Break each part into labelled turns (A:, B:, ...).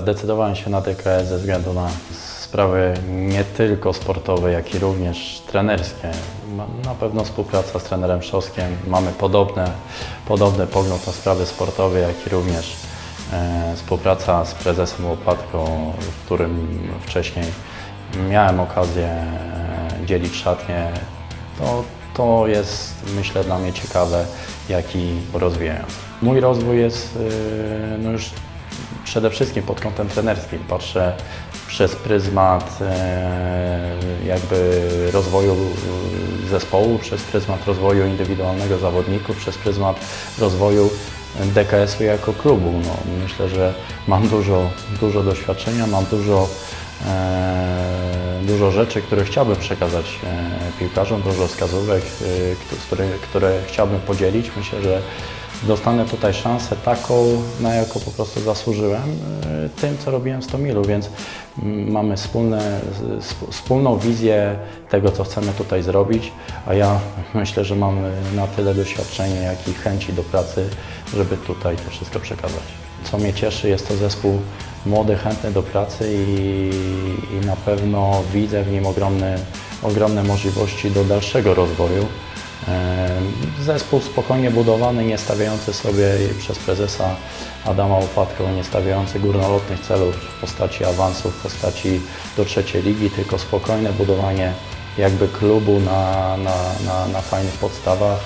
A: Zdecydowałem się na DKS ze względu na sprawy nie tylko sportowe, jak i również trenerskie. Na pewno współpraca z trenerem Szoskiem. Mamy podobne, podobny pogląd na sprawy sportowe, jak i również e, współpraca z prezesem Łopatką, w którym wcześniej miałem okazję e, dzielić szatnię. To, to jest myślę dla mnie ciekawe, jak i rozwijające. Mój rozwój jest e, no już przede wszystkim pod kątem trenerskim. Patrzę przez pryzmat e, jakby rozwoju e, zespołu, przez pryzmat rozwoju indywidualnego zawodników, przez pryzmat rozwoju DKS-u jako klubu. No, myślę, że mam dużo, dużo doświadczenia, mam dużo, e, dużo rzeczy, które chciałbym przekazać piłkarzom, dużo wskazówek, które, które chciałbym podzielić. Myślę, że dostanę tutaj szansę taką, na jaką po prostu zasłużyłem e, tym, co robiłem w Stomilu, więc mm, mamy wspólne, sp- wspólną wizję tego, co chcemy tutaj zrobić, a ja myślę, że mam na tyle doświadczenie, jak i chęci do pracy, żeby tutaj to wszystko przekazać. Co mnie cieszy, jest to zespół młody, chętny do pracy i, i na pewno widzę w nim ogromne, ogromne możliwości do dalszego rozwoju. Zespół spokojnie budowany, nie stawiający sobie przez prezesa Adama Łopatkę, nie stawiający górnolotnych celów w postaci awansu, w postaci do trzeciej ligi, tylko spokojne budowanie jakby klubu na, na, na, na fajnych podstawach,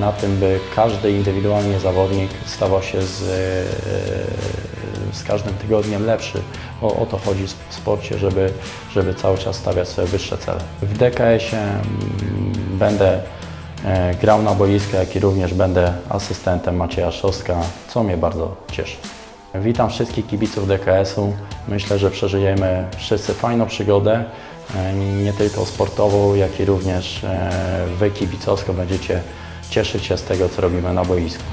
A: na tym, by każdy indywidualnie zawodnik stawał się z, e, z każdym tygodniem lepszy. O, o to chodzi w sporcie, żeby, żeby cały czas stawiać sobie wyższe cele. W DKS-ie mm, będę grał na boisku, jak i również będę asystentem Macieja Szostka, co mnie bardzo cieszy. Witam wszystkich kibiców DKS-u. Myślę, że przeżyjemy wszyscy fajną przygodę, e, nie tylko sportową, jak i również e, Wy kibicowsko będziecie cieszyć się z tego, co robimy na boisku.